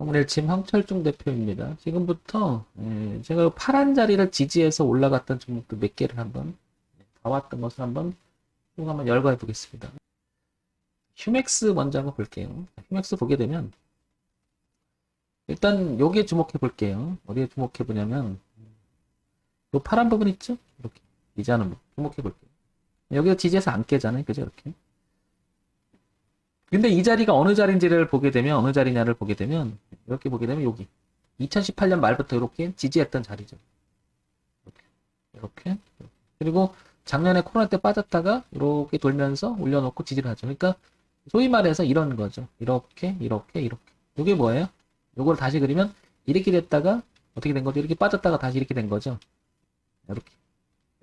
홍일침 황철중 대표입니다. 지금부터 예, 제가 파란 자리를 지지해서 올라갔던 종목들 몇 개를 한번 봐왔던 것을 한번 쭉 한번 열거해 보겠습니다. 휴맥스 먼저 한번 볼게요. 휴맥스 보게 되면 일단 여기에 주목해 볼게요. 어디에 주목해 보냐면 요 파란 부분 있죠? 이렇게 지지하는 부분 주목해 볼게요. 여기가 지지해서 안 깨잖아요. 그죠? 이렇게. 근데 이 자리가 어느 자리인지를 보게 되면 어느 자리냐를 보게 되면 이렇게 보게 되면 여기 2018년 말부터 이렇게 지지했던 자리죠. 이렇게 그리고 작년에 코로나 때 빠졌다가 이렇게 돌면서 올려놓고 지지를 하죠. 그러니까 소위 말해서 이런 거죠. 이렇게 이렇게 이렇게 이게 뭐예요? 요걸 다시 그리면 이렇게 됐다가 어떻게 된 거죠? 이렇게 빠졌다가 다시 이렇게 된 거죠. 이렇게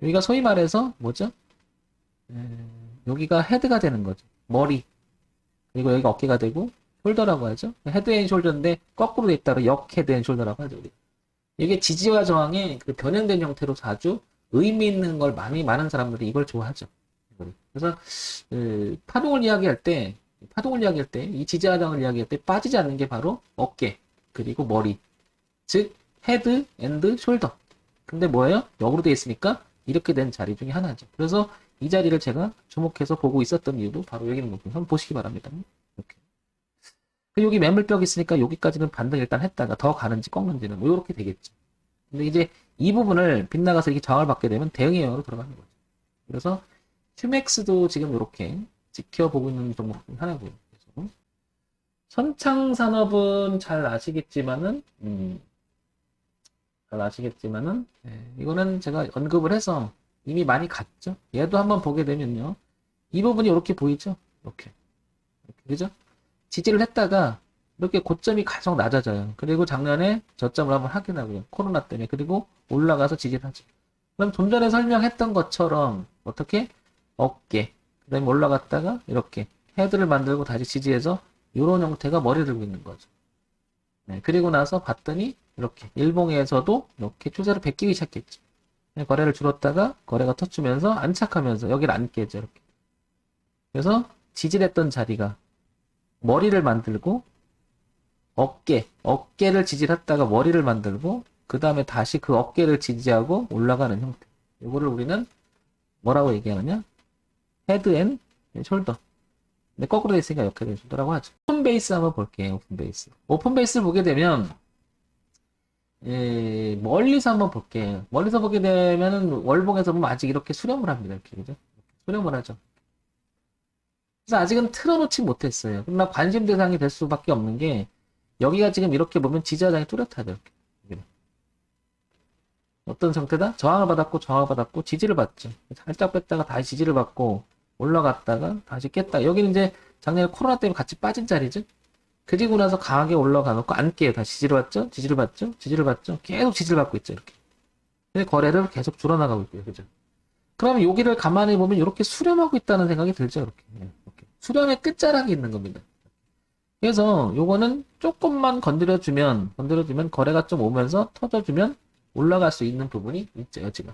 여기가 소위 말해서 뭐죠? 에, 여기가 헤드가 되는 거죠. 머리 그리고 여기가 어깨가 되고 숄더라고 하죠. 헤드 앤 숄더인데 거꾸로 돼 있다가 역 헤드 앤 숄더라고 하죠. 우리. 이게 지지와 저항의 그 변형된 형태로 아주 의미 있는 걸 많이 많은 사람들이 이걸 좋아하죠. 그래서 그 파동을 이야기할 때 파동을 이야기할 때 이 지지와 저항을 이야기할 때 빠지지 않는 게 바로 어깨 그리고 머리 즉 헤드 앤드 숄더. 근데 뭐예요? 역으로 돼 있으니까 이렇게 된 자리 중에 하나죠. 그래서 이 자리를 제가 주목해서 보고 있었던 이유도 바로 여기 있는 부분 한번 보시기 바랍니다. 그 여기 매물벽 있으니까 여기까지는 반등 일단 했다가 더 가는지 꺾는지는 뭐 이렇게 되겠죠. 근데 이제 이 부분을 빗나가서 이렇게 저항을 받게 되면 대응해요로 들어가는 거죠. 그래서 휴맥스도 지금 이렇게 지켜보고 있는 종목 중 하나고요. 그래서 선창산업은 잘 아시겠지만은 음, 잘 아시겠지만은 예, 이거는 제가 언급을 해서 이미 많이 갔죠. 얘도 한번 보게 되면요. 이 부분이 이렇게 보이죠? 이렇게. 이렇게 그죠? 지지를 했다가 이렇게 고점이 가장 낮아져요. 그리고 작년에 저점을 한번 확인하고요. 코로나 때문에. 그리고 올라가서 지지를 하죠. 그럼 좀 전에 설명했던 것처럼 어떻게? 어깨. 그 다음에 올라갔다가 이렇게 헤드를 만들고 다시 지지해서 이런 형태가 머리 들고 있는 거죠. 네, 그리고 나서 봤더니 이렇게 일봉에서도 이렇게 추세를 베끼기 시작했죠. 네, 거래를 줄였다가 거래가 터치면서 안착하면서 여기를 안 깨죠 이렇게 그래서 지지했던 자리가 머리를 만들고 어깨 어깨를 지지했다가 머리를 만들고 그 다음에 다시 그 어깨를 지지하고 올라가는 형태 이거를 우리는 뭐라고 얘기하느냐 헤드 앤 숄더 근데 거꾸로 돼 있으니까 앤 숄더라고 하죠 오픈 베이스 한번 볼게요 오픈 베이스 오픈 베이스를 보게 되면 예, 멀리서 한번 볼게요. 멀리서 보게 되면은 월봉에서 보면 아직 이렇게 수렴을 합니다. 이렇게 그죠? 수렴을 하죠. 그래서 아직은 틀어놓지 못했어요. 그러나 관심 대상이 될 수밖에 없는 게 여기가 지금 이렇게 보면 지지하장이 뚜렷하죠. 이렇게. 어떤 상태다? 저항을 받았고 저항을 받았고 지지를 받죠. 살짝 뺐다가 다시 지지를 받고 올라갔다가 다시 깼다. 여기는 이제 작년에 코로나 때문에 같이 빠진 자리죠. 그리고 나서 강하게 올라가 놓고 안 깨요. 다시 지지를 받죠? 지지를 받죠? 지지를 받죠? 계속 지지를 받고 있죠. 이렇게. 근데 거래를 계속 줄어나가고 있고요. 그죠? 그러면 여기를 가만히 보면 이렇게 수렴하고 있다는 생각이 들죠. 이렇게. 수렴의 끝자락이 있는 겁니다. 그래서 요거는 조금만 건드려주면, 건드려주면 거래가 좀 오면서 터져주면 올라갈 수 있는 부분이 있죠. 지금.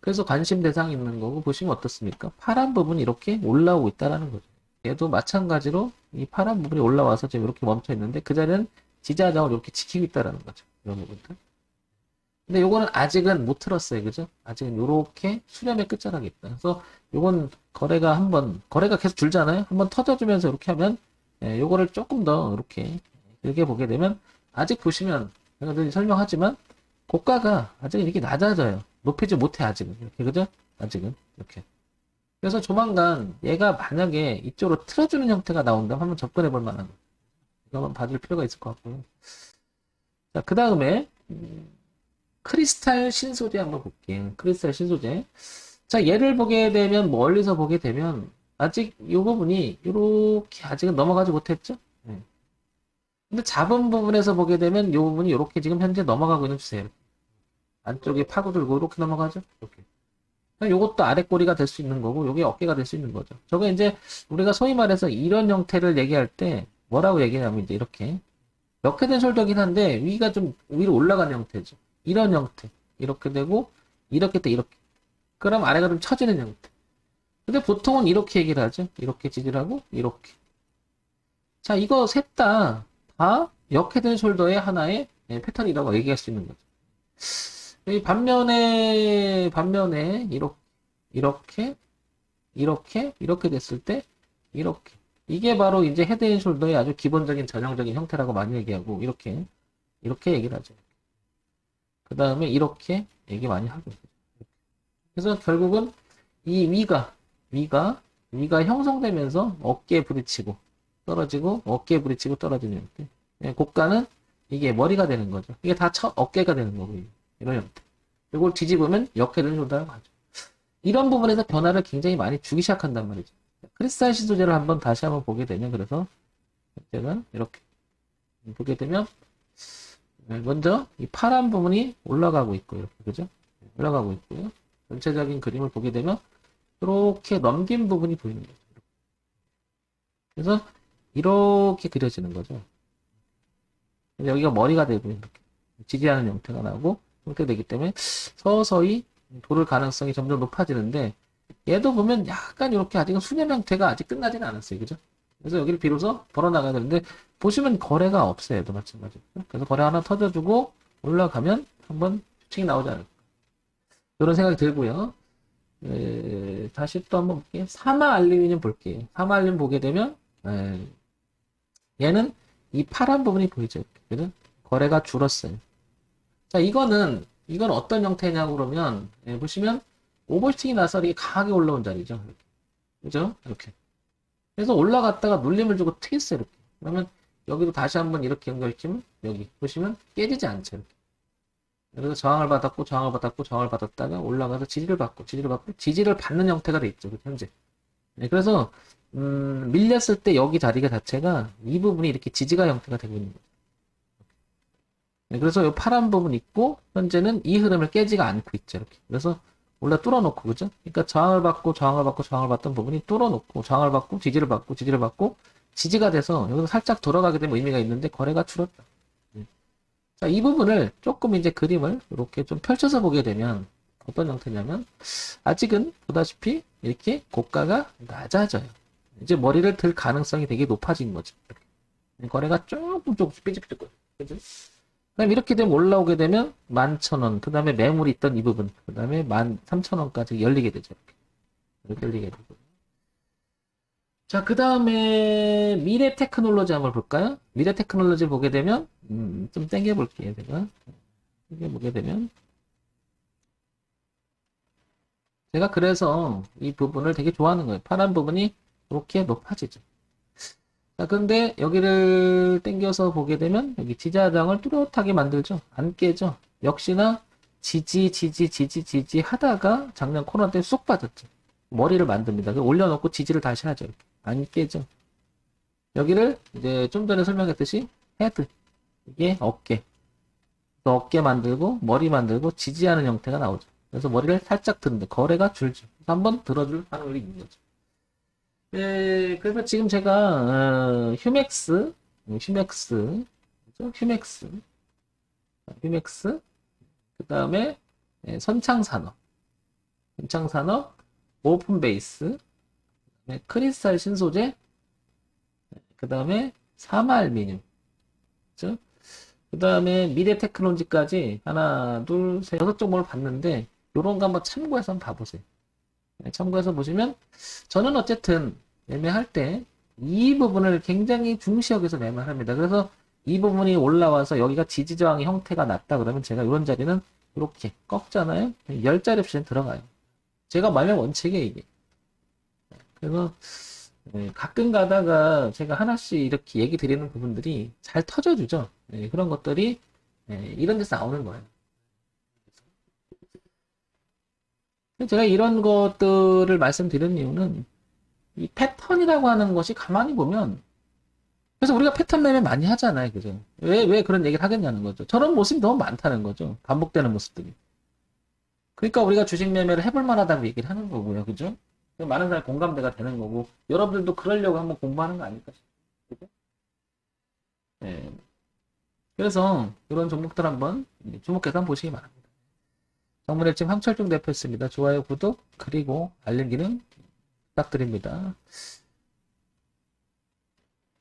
그래서 관심 대상이 있는 거고 보시면 어떻습니까? 파란 부분이 이렇게 올라오고 있다라는 거죠. 얘도 마찬가지로 이 파란 부분이 올라와서 지금 이렇게 멈춰 있는데 그 자리는 지지하장을 이렇게 지키고 있다라는 거죠. 이런 부분들. 근데 요거는 아직은 못 틀었어요. 그죠? 아직은 요렇게 수렴의 끝자락이 있다. 그래서 요건 거래가 한번, 거래가 계속 줄잖아요? 한번 터져주면서 이렇게 하면, 예, 요거를 조금 더 이렇게 길게 보게 되면, 아직 보시면, 제가 늘 설명하지만, 고가가 아직은 이렇게 낮아져요. 높이지 못해, 아직은. 이렇게, 그죠? 아직은. 이렇게. 그래서 조만간 얘가 만약에 이쪽으로 틀어주는 형태가 나온다면 한번 접근해 볼 만한 거. 이거 한번 봐줄 필요가 있을 것 같고요. 자, 그 다음에, 음, 크리스탈 신소재 한번 볼게요. 크리스탈 신소재. 자, 얘를 보게 되면, 멀리서 보게 되면, 아직 이 부분이, 이렇게 아직은 넘어가지 못했죠? 네. 근데 잡은 부분에서 보게 되면, 이 부분이 이렇게 지금 현재 넘어가고 있는 추세예요. 안쪽에 파고들고 이렇게 넘어가죠? 이렇게. 요것도 아래 꼬리가 될 수 있는 거고, 요게 어깨가 될 수 있는 거죠. 저거 이제 우리가 소위 말해서 이런 형태를 얘기할 때 뭐라고 얘기하냐면 이제 이렇게 몇 개 된 숄더긴 한데 위가 좀 위로 올라가는 형태죠. 이런 형태. 이렇게 되고, 이렇게 돼, 이렇게. 그럼 아래가 좀 처지는 형태. 근데 보통은 이렇게 얘기를 하죠. 이렇게 지지를 하고, 이렇게. 자, 이거 셋 다, 다 역헤드 숄더의 하나의 예, 패턴이라고 얘기할 수 있는 거죠. 이 반면에 반면에 이렇게 이렇게 이렇게 이렇게 됐을 때 이렇게 이게 바로 이제 헤드 앤 숄더의 아주 기본적인 전형적인 형태라고 많이 얘기하고 이렇게 이렇게 얘기를 하죠. 그 다음에 이렇게 얘기 많이 하고 그래서 결국은 이 위가 위가 위가 형성되면서 어깨에 부딪히고 떨어지고 어깨에 부딪히고 떨어지는 형태. 예, 고가는 이게 머리가 되는 거죠. 이게 다 첫 어깨가 되는 거고요. 이런 형태. 이걸 뒤집으면 역해를 조달하고 하죠. 이런 부분에서 변화를 굉장히 많이 주기 시작한단 말이죠. 크리스탈 소재를 한번 다시 한번 보게 되면 그래서 제가 이렇게 보게 되면 네, 먼저 이 파란 부분이 올라가고 있고 이렇게 그죠? 올라가고 있고요. 전체적인 그림을 보게 되면 이렇게 넘긴 부분이 보이는 거죠. 그래서 이렇게 그려지는 거죠. 여기가 머리가 되고 이렇게 지지하는 형태가 나고 이렇게 되기 때문에 서서히 돌을 가능성이 점점 높아지는데 얘도 보면 약간 이렇게 아직은 수렴 형태가 아직 끝나지는 않았어요. 그죠? 그래서 여기를 비로소 벌어나가야 되는데 보시면 거래가 없어요. 얘도 마찬가지로. 그래서 거래 하나 터져주고 올라가면 한번 수칙이 나오지 않을까. 그런 생각이 들고요. 에, 다시 또 한번 볼게요. 사마 알루미늄 볼게요. 사마 알루미늄 보게 되면 에, 얘는 이 파란 부분이 보이죠. 그죠? 거래가 줄었어요. 자, 이거는 이건 어떤 형태냐고 그러면 예, 보시면 오버슈팅이 나서 이게 강하게 올라온 자리죠. 이렇게. 그죠? 이렇게. 그래서 올라갔다가 눌림을 주고 트겠어요. 이렇게. 그러면 여기도 다시 한번 이렇게 연결시키면 여기 보시면 깨지지 않죠. 이렇게. 그래서 저항을 받았고 저항을 받았고 저항을 받았다가 올라가서 지지를 받고 지지를 받고 지지를 받는 형태가 돼 있죠. 현재. 네, 그래서 음, 밀렸을 때 여기 자리가 자체가 이 부분이 이렇게 지지가 형태가 되고 있는 거죠. 네, 그래서 이 파란 부분 있고 현재는 이 흐름을 깨지가 않고 있죠. 이렇게. 그래서 원래 뚫어놓고 그죠? 그러니까 저항을 받고 저항을 받고 저항을 받던 부분이 뚫어놓고 저항을 받고 지지를 받고 지지를 받고 지지가 돼서 여기서 살짝 돌아가게 되면 의미가 있는데 거래가 줄었다. 네. 자, 이 부분을 조금 이제 그림을 이렇게 좀 펼쳐서 보게 되면 어떤 형태냐면 아직은 보다시피 이렇게 고가가 낮아져요. 이제 머리를 들 가능성이 되게 높아진 거죠. 거래가 조금 조금씩 삐죽삐죽 그죠? 그다음 이렇게 되면 올라오게 되면 11,000원, 그 다음에 매물이 있던 이 부분, 그 다음에 13,000원까지 열리게 되죠. 이렇게. 이렇게 열리게 되고. 자, 그 다음에 미래 테크놀로지 한번 볼까요? 미래 테크놀로지 보게 되면, 음, 좀 땡겨볼게요, 제가. 땡겨보게 되면. 제가 그래서 이 부분을 되게 좋아하는 거예요. 파란 부분이 이렇게 높아지죠. 자, 근데 여기를 당겨서 보게 되면 여기 지지하장을 뚜렷하게 만들죠. 안 깨죠. 역시나 지지, 지지, 지지, 지지 하다가 작년 코로나 때쑥 빠졌죠. 머리를 만듭니다. 그 올려놓고 지지를 다시 하죠. 안 깨죠. 여기를 이제 좀 전에 설명했듯이 헤드. 이게 어깨. 어깨 만들고 머리 만들고 지지하는 형태가 나오죠. 그래서 머리를 살짝 드는데 거래가 줄죠. 한번 들어줄 확률이 있는 거죠. 예, 그래서 지금 제가 어, 휴맥스, 휴맥스, 그죠? 휴맥스, 휴맥스, 그 다음에 예, 선창산업, 선창산업, 오픈베이스, 네, 크리스탈 신소재, 그 다음에 사마알미늄, 그죠? 그 다음에 미래테크놀로지까지 하나, 둘, 셋, 여섯 종목을 봤는데 요런 거 한번 참고해서 한번 봐보세요. 네, 참고해서 보시면 저는 어쨌든 매매할 때 이 부분을 굉장히 중시여기서 매매를 합니다. 그래서 이 부분이 올라와서 여기가 지지저항의 형태가 났다 그러면 제가 이런 자리는 이렇게 꺾잖아요. 10자리 옵션 들어가요. 제가 매매 원칙이에요 이게. 그래서 네, 가끔 가다가 제가 하나씩 이렇게 얘기 드리는 부분들이 잘 터져주죠. 네, 그런 것들이 네, 이런 데서 나오는 거예요. 제가 이런 것들을 말씀드리는 이유는 이 패턴이라고 하는 것이 가만히 보면 그래서 우리가 패턴 매매 많이 하잖아요. 그죠? 왜, 왜 그런 얘기를 하겠냐는 거죠. 저런 모습이 너무 많다는 거죠. 반복되는 모습들이. 그러니까 우리가 주식 매매를 해볼 만하다고 얘기를 하는 거고요. 그죠? 많은 사람이 공감대가 되는 거고 여러분들도 그러려고 한번 공부하는 거 아닐까 싶어요. 네. 그래서 이런 종목들 한번 주목해서 한번 보시기 바랍니다. 정문의 집 황철중 대표였습니다. 좋아요, 구독, 그리고 알림 기능 부탁드립니다.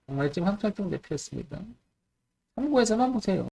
정문의 집 황철중 대표였습니다. 참고해서만 보세요.